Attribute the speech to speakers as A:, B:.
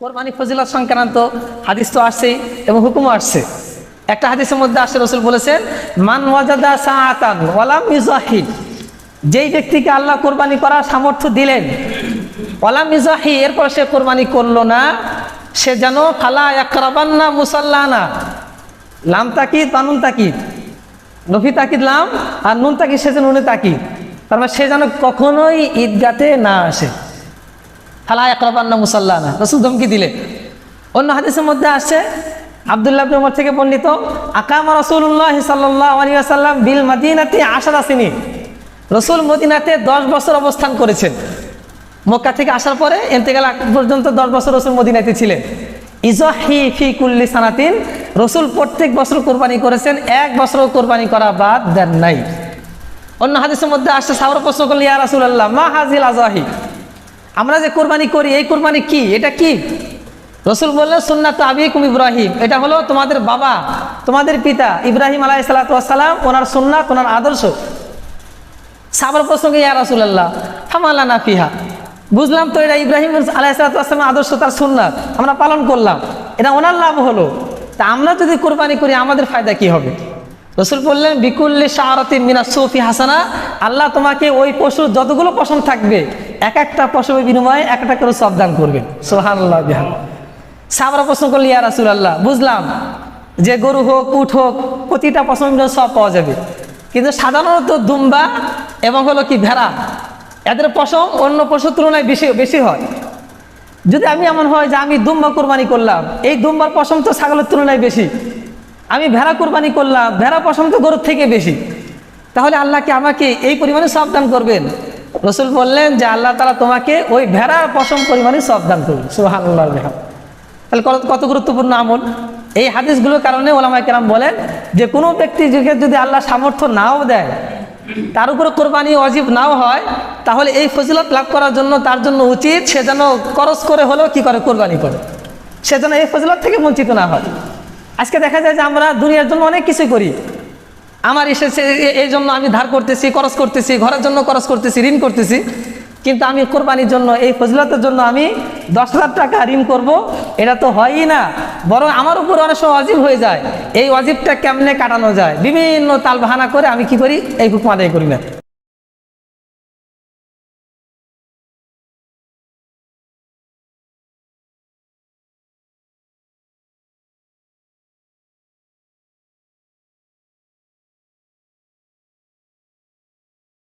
A: কোরবানি ফজিলত সংক্রান্ত হাদিস তো আসছেই এবং হুকুমও আসছে। একটা হাদিসের মধ্যে আসছে রসুল বলেছেন, মান ওয়াজাদা সাআতান ওয়ালাম ইজাহিদ যেই ব্যক্তিকে আল্লাহ কোরবানি করার সামর্থ্য দিলেন, ওয়ালাম ইজাহি এরপর সে কোরবানি করল না, সে যেন, ফালা একরাবান্না মুসাল্লানা। লাম তাকিদ, বানুন তাকিদ। নফি তাকিদ, লাম, আর নুন তাকিদ, সে যেন নুনে তাকিদ। তার মানে সে যেন কখনোই ঈদগাতে না আসে। ফালা একরাবান্না মুসাল্লানা রসুল ধমকি দিলে। অন্য হাদিসের মধ্যে আসছে আবদুল্লাহ উমর থেকে বর্ণিত, আকামা রসুল্লাহ সাল্লাহ আলী আসাল্লাম বিল মাদিনাতে আশার আসেনি রসুল মদিনাতে দশ বছর অবস্থান করেছেন। মক্কা থেকে আসার পরে এনতেকাল আগ পর্যন্ত দশ বছর রসুল মদিনাতে ছিলেন। ইজহি ফি কুল্লি সানাতিন, রসুল প্রত্যেক বছর কোরবানি করেছেন, এক বছরও কোরবানি করা বাদ দেন নাই। অন্য হাদিসের মধ্যে আসছে সাউর প্রশ্ন করলি ইয়া রাসূলুল্লাহ, মা হাজিল আজাহি আমরা যে কোরবানি করি, এই কোরবানি কি? এটা কি? রসুল বললেন, সুন্নাত আবিকুম ইব্রাহিম। এটা হলো তোমাদের বাবা, তোমাদের পিতা ইব্রাহিম আলাহ সালাতাম ওনার সুন্নাত, ওনার আদর্শ। সাবার প্রসঙ্গে ইয়া রাসুল্লাহ ফামালানা ফিহা? বুঝলাম তো, এটা ইব্রাহিম আলাহ সালাতামের আদর্শ, তার সুন্নাত। আমরা পালন করলাম। এটা ওনার লাভ হলো। তা আমরা যদি কোরবানি করি, আমাদের ফায়দা কি হবে? রসুল বললেন, বিকুল্লি শাহরতি মিনা সৌফি হাসানা, আল্লাহ তোমাকে ওই পশুর যতগুলো পশম থাকবে এক একটা পশমের বিনিময়ে এক একটা করে সব দান করবেন সোহান আল্লাহ সাবরা প্রশ্ন করলি ইয়া রাসুল আল্লাহ বুঝলাম যে গরু হোক উঠ হোক, প্রতিটা পশমের বিনিময়ে সব পাওয়া যাবে। কিন্তু সাধারণত দুম্বা এবং হলো কি ভেড়া, এদের পশম অন্য পশুর তুলনায় বেশি বেশি হয়। যদি আমি এমন হয় যে আমি দুম্বা কোরবানি করলাম, এই দুম্বার পশম তো ছাগলের তুলনায় বেশি। আমি ভেড়া কোরবানি করলাম, ভেড়া পশম তো গরুর থেকে বেশি। তাহলে আল্লাহকে আমাকে এই পরিমাণে সব দান করবেন? রসুল বললেন যে আল্লাহ তালা তোমাকে ওই ভেড়ার পশম পরিমাণে সব দান করবেন সুহান তাহলে কত গুরুত্বপূর্ণ আমল? এই হাদিসগুলোর কারণে ওলামাই কেরাম বলেন যে কোনো ব্যক্তি যদি আল্লাহ সামর্থ্য নাও দেয়, তার উপরে কোরবানি অজীব নাও হয়, তাহলে এই ফজিলত লাভ করার জন্য, তার জন্য উচিত সে যেন করস করে হলেও কি করে? কোরবানি করে। সে যেন এই ফজিলত থেকে বঞ্চিত না হয়। আজকে দেখা যায় যে আমরা দুনিয়ার জন্য অনেক কিছু করি। আমার এসেছে এই জন্য আমি ধার করতেছি, খরচ করতেছি, ঘরের জন্য খরচ করতেছি, ঋণ করতেছি। কিন্তু আমি কোরবানির জন্য, এই ফজিলতের জন্য আমি দশ হাজার টাকা ঋণ করব। এটা তো হয়ই না। বরং আমার উপর অনেক সময় অজীব হয়ে যায়। এই অজীবটা কেমনে কাটানো যায়? বিভিন্ন তাল বাহানা করে আমি কি করি? এই হুকুম আদায় করি না।